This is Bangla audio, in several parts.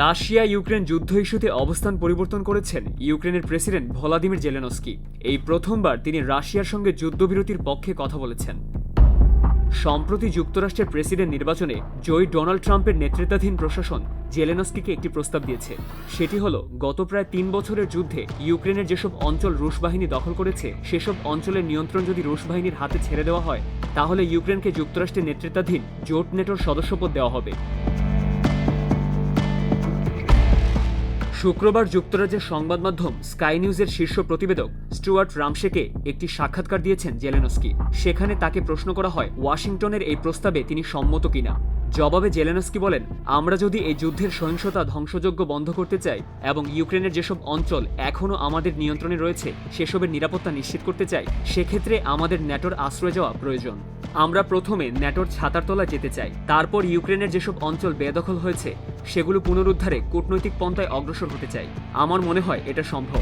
রাশিয়া ইউক্রেন যুদ্ধ ইস্যুতে অবস্থান পরিবর্তন করেছেন ইউক্রেনের প্রেসিডেন্ট ভলাদিমির জেলেনস্কি। এই প্রথমবার তিনি রাশিয়ার সঙ্গে যুদ্ধবিরতির পক্ষে কথা বলেছেন। সম্প্রতি যুক্তরাষ্ট্রের প্রেসিডেন্ট নির্বাচনে জয়ী ডোনাল্ড ট্রাম্পের নেতৃত্বাধীন প্রশাসন জেলেনস্কিকে একটি প্রস্তাব দিয়েছে। সেটি হল, গত প্রায় তিন বছরের যুদ্ধে ইউক্রেনের যেসব অঞ্চল রুশ বাহিনী দখল করেছে, সেসব অঞ্চলের নিয়ন্ত্রণ যদি রুশ বাহিনীর হাতে ছেড়ে দেওয়া হয়, তাহলে ইউক্রেনকে যুক্তরাষ্ট্রের নেতৃত্বাধীন জোট নেটোর সদস্যপদ দেওয়া হবে। শুক্রবার যুক্তরাজ্যের সংবাদ মাধ্যম স্কাই নিউজের শীর্ষ প্রতিবেদক স্টুয়ার্ট রামশেকে একটি সাক্ষাৎকার দিয়েছেন জেলেনস্কি। সেখানে তাকে প্রশ্ন করা হয়, ওয়াশিংটনের এই প্রস্তাবে তিনি সম্মত কিনা? জবাবে জেলেনস্কি বলেন, আমরা যদি এই যুদ্ধের সহিংসতা ধ্বংসযোগ্য বন্ধ করতে চাই এবং ইউক্রেনের যেসব অঞ্চল এখনও আমাদের নিয়ন্ত্রণে রয়েছে, সেসবের নিরাপত্তা নিশ্চিত করতে চাই, সেক্ষেত্রে আমাদের ন্যাটোর আশ্রয় যাওয়া প্রয়োজন। আমরা প্রথমে ন্যাটোর ছাতার তলা যেতে চাই। তারপর ইউক্রেনের যেসব অঞ্চল বেদখল হয়েছে, সেগুলো পুনরুদ্ধারে কূটনৈতিক পন্থায় অগ্রসর হতে চাই। আমার মনে হয় এটা সম্ভব।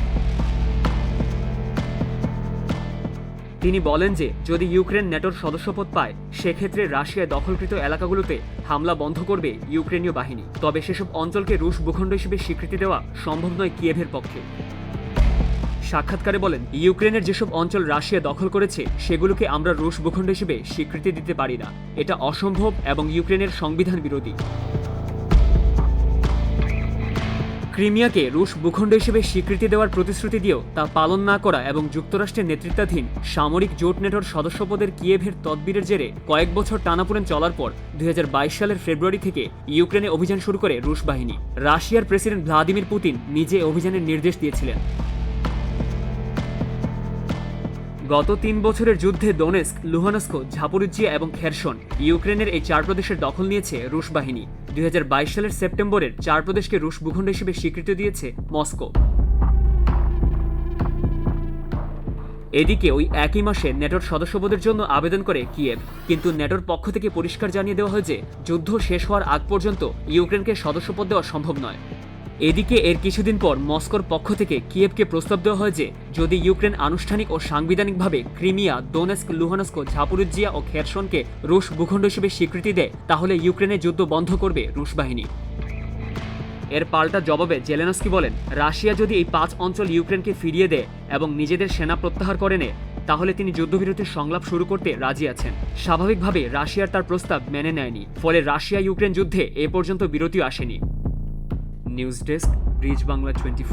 তিনি বলেন যে, যদি ইউক্রেন ন্যাটোর সদস্যপদ পায়, সেক্ষেত্রে রাশিয়ায় দখলকৃত এলাকাগুলোতে হামলা বন্ধ করবে ইউক্রেনীয় বাহিনী। তবে সেসব অঞ্চলকে রুশ ভূখণ্ড হিসেবে স্বীকৃতি দেওয়া সম্ভব নয় কিয়েভের পক্ষে। সাক্ষাৎকারে বলেন, ইউক্রেনের যেসব অঞ্চল রাশিয়া দখল করেছে, সেগুলোকে আমরা রুশ ভূখণ্ড হিসেবে স্বীকৃতি দিতে পারি না। এটা অসম্ভব এবং ইউক্রেনের সংবিধান বিরোধী। ক্রিমিয়াকে রুশ ভূখণ্ড হিসেবে স্বীকৃতি দেওয়ার প্রতিশ্রুতি দিয়েও তা পালন না করা এবং যুক্তরাষ্ট্রের নেতৃত্বাধীন সামরিক জোট নেটোর সদস্যপদের কিয়েভের তদবিরের জেরে কয়েক বছর টানাপোড়েন চলার পর দুই হাজার বাইশ সালের ফেব্রুয়ারি থেকে ইউক্রেনে অভিযান শুরু করে রুশ বাহিনী। রাশিয়ার প্রেসিডেন্ট ভ্লাদিমির পুতিন নিজে অভিযানের নির্দেশ দিয়েছিলেন। গত তিন বছরের যুদ্ধে ডোনেস্ক লুহানস্ক ঝাপরুজিয়া এবং খেরসন ইউক্রেনের এই চার প্রদেশের দখল নিয়েছে রুশ বাহিনী। দুই হাজার বাইশ সালের সেপ্টেম্বরের চার প্রদেশকে রুশ ভূখণ্ড হিসেবে স্বীকৃতি দিয়েছে মস্কো। এদিকে ওই একই মাসে নেটোর সদস্যপদের জন্য আবেদন করে কিয়েভ। কিন্তু নেটোর পক্ষ থেকে পরিষ্কার জানিয়ে দেওয়া হয় যে, যুদ্ধ শেষ হওয়ার আগ পর্যন্ত ইউক্রেনকে সদস্যপদ দেওয়া সম্ভব নয়। এদিকে এর কিছুদিন পর মস্কোর পক্ষ থেকে কিয়েভকে প্রস্তাব দেওয়া হয় যে, যদি ইউক্রেন আনুষ্ঠানিক ও সাংবিধানিকভাবে ক্রিমিয়া, দোনেস্ক, লুহানস্ক ঝাপুরুজিয়া ও খেরসনকে রুশ ভূখণ্ড হিসেবে স্বীকৃতি দেয়, তাহলে ইউক্রেনের যুদ্ধ বন্ধ করবে রুশ বাহিনী। এর পাল্টা জবাবে জেলেনস্কি বলেন, রাশিয়া যদি এই পাঁচ অঞ্চল ইউক্রেনকে ফিরিয়ে দেয় এবং নিজেদের সেনা প্রত্যাহার করে নেয়, তাহলে তিনি যুদ্ধবিরতির সংলাপ শুরু করতে রাজি আছেন। স্বাভাবিকভাবে রাশিয়ার তার প্রস্তাব মেনে নেয়নি, ফলে রাশিয়া ইউক্রেন যুদ্ধে এ পর্যন্ত বিরতিও আসেনি। News desk bridge Bangla twenty